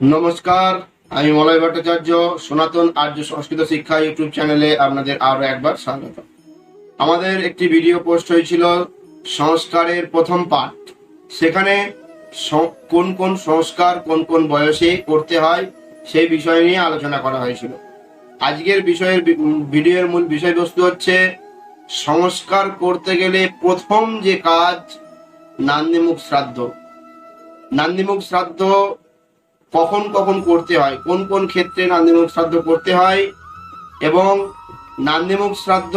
নমস্কার, আমি মলয় ভট্টাচার্য, সনাতন আর্য সংস্কৃত শিক্ষা ইউটিউব চ্যানেলে আপনাদের আরও একবার স্বাগত। আমাদের একটি ভিডিও পোস্ট হয়েছিল সংস্কারের প্রথম পাঠ। সেখানে কোন কোন সংস্কার, কোন কোন বয়সে করতে হয়, সেই বিষয় নিয়ে আলোচনা করা হয়েছিল। আজকের বিষয়ের ভিডিওর মূল বিষয়বস্তু হচ্ছে সংস্কার করতে গেলে প্রথম যে কাজ, নান্দিমুখ শ্রাদ্ধ। নান্দিমুখ শ্রাদ্ধ কখন কখন করতে হয়, কোন কোন ক্ষেত্রে নান্দিমুখ শ্রাদ্ধ করতে হয় এবং নান্দিমুখ শ্রাদ্ধ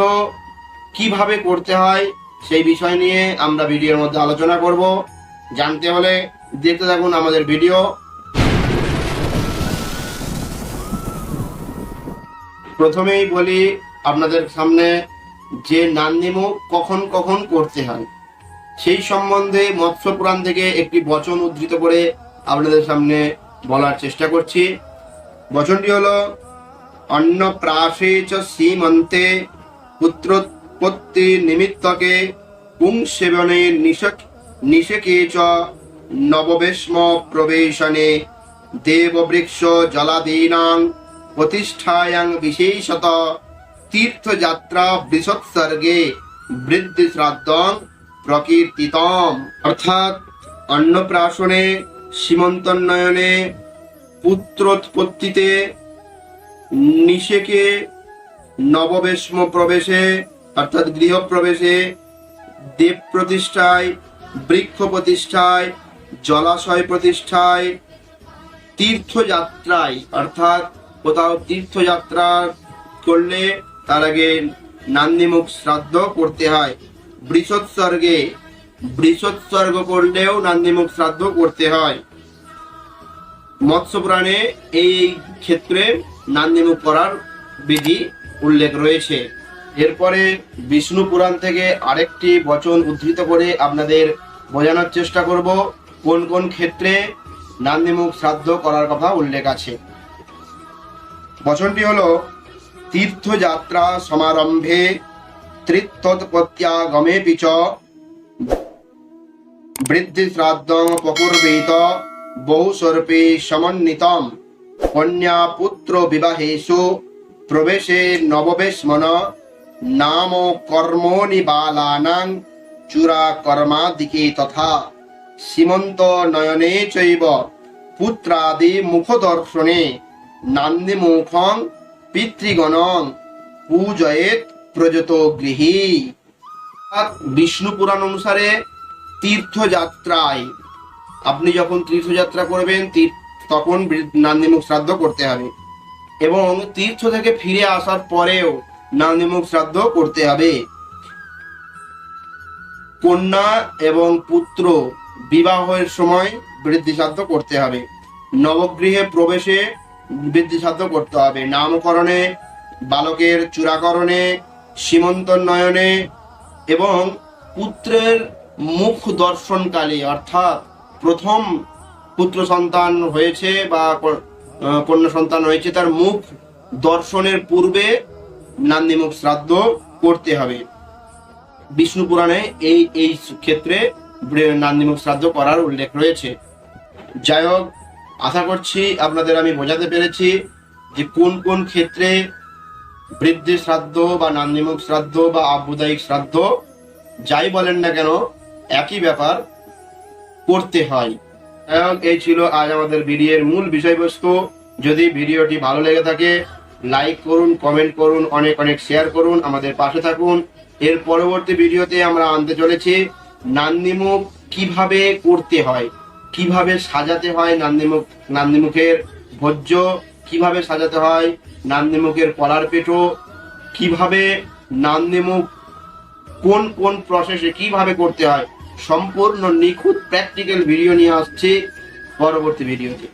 কীভাবে করতে হয় সেই বিষয় নিয়ে আমরা ভিডিওর মধ্যে আলোচনা করব। জানতে হলে দেখতে থাকুন আমাদের ভিডিও। প্রথমেই বলি, আপনাদের সামনে যে নান্দিমুখ কখন কখন করতে হয়, সেই সম্বন্ধে মৎস্য পুরাণ থেকে একটি বচন উদ্ধৃত করে আপনাদের সামনে বলার চেষ্টা করছি। বচনটি হলো অন্য প্রাসে চ সীমন্তে পুত্রোৎপত্তি নিমিত্তকে পুং সেবনে নিষক নিষেকে চ নববেশ্ম প্রবেশনে দেববৃক্ষ জলাদীনাং প্রতিষ্ঠায়াং বিশেষত তীর্থযাত্রা বৃষৎসর্গে বৃদ্ধি শ্রাদ্ধং প্রকীর্তিতম। অর্থাৎ অন্নপ্রাশনে সীমন্তোন্নয়নে পুত্রোৎপত্তিতে নিষেকে নববেশ্ম প্রবেশে, অর্থাৎ গৃহপ্রবেশে দেব প্রতিষ্ঠায় বৃক্ষ প্রতিষ্ঠায় জলাশয় প্রতিষ্ঠায়, তীর্থযাত্রায়, অর্থাৎ কোথাও তীর্থযাত্রা করলে তার আগে নান্দিমুখ শ্রাদ্ধ করতে হয়। বৃষৎসর্গে বৃষৎসর্গ করলেও নান্দিমুখ শ্রাদ্ধ করতে হয়। মৎস্য পুরাণে এই ক্ষেত্রে নান্দিমুখ করার বিধি উল্লেখ রয়েছে। এরপরে বিষ্ণু পুরাণ থেকে আরেকটি বচন উদ্ধৃত করে আপনাদের বোঝানোর চেষ্টা করব, কোন কোন ক্ষেত্রে নান্দিমুখ শ্রাদ্ধ করার কথা উল্লেখ আছে। বচনটি হলো, তীর্থযাত্রা সমারম্ভে তৃত্তৎপত্যাগমে পিচ বৃদ্ধি শ্রাদ্ধং পকুর্বেত বহু স্বরূপে সমন্বিতম। কন্যা পুত্র বিবাহেষু প্রবেশে নববেশমন। নাম কর্মণি বালানাং চূড়া কর্মাদিকে তথা। সীমন্ত নয়নে চৈব পুত্রাদি মুখদর্শনে। নান্দিমুখং পিতৃগণং পূজয়েত প্রযত গৃহী। বিষ্ণু পুরাণ অনুসারে তীর্থযাত্রায়। আপনি যখন তীর্থযাত্রা করবেন তখন নান্দিমুখ শ্রাদ্ধ করতে হবে। এবং তীর্থ থেকে ফিরে আসার পরেও নান্দিমুখ শ্রাদ্ধ করতে হবে। কন্যা এবং পুত্র বিবাহের সময় বৃদ্ধি শ্রাদ্ধ করতে হবে। নবগৃহে প্রবেশে বৃদ্ধি শ্রাদ্ধ করতে হবে। নামকরণে, বালকের চূড়াকরণে সীমন্তোন্নয়নে এবং পুত্রের মুখ দর্শনকালে অর্থাৎ প্রথম পুত্র সন্তান হয়েছে বা কন্যা সন্তান হয়েছে, তার মুখ দর্শনের পূর্বে নান্দিমুখ শ্রাদ্ধ করতে হবে। বিষ্ণু পুরাণে এই এই ক্ষেত্রে নান্দিমুখ শ্রাদ্ধ করার উল্লেখ রয়েছে। যাই হোক, আশা করছি আপনাদের আমি বোঝাতে পেরেছি যে কোন কোন ক্ষেত্রে বৃদ্ধি শ্রাদ্ধ বা নান্দিমুখ শ্রাদ্ধ বা আবুদায়িক শ্রাদ্ধ, যাই বলেন না কেন একই ব্যাপার করতে হয়। এবং এই ছিল আজ আমাদের ভিডিওর মূল বিষয়বস্তু। যদি ভিডিওটি ভালো লেগে থাকে, লাইক করুন, কমেন্ট করুন, অনেক অনেক শেয়ার করুন, আমাদের পাশে থাকুন। এর পরবর্তী ভিডিওতে আমরা আনতে চলেছি নান্দিমুখ কীভাবে করতে হয়, কীভাবে সাজাতে হয় নান্দিমুখ, নান্দিমুখের ভোজ্য, কীভাবে সাজাতে হয় নান্দিমুখের কলার পেটো, কীভাবে নান্দিমুখ কোন কোন প্রসেসে কীভাবে করতে হয় সম্পূর্ণ নিখুঁত প্র্যাকটিক্যাল ভিডিও নিয়ে আসছে পরবর্তী ভিডিওতে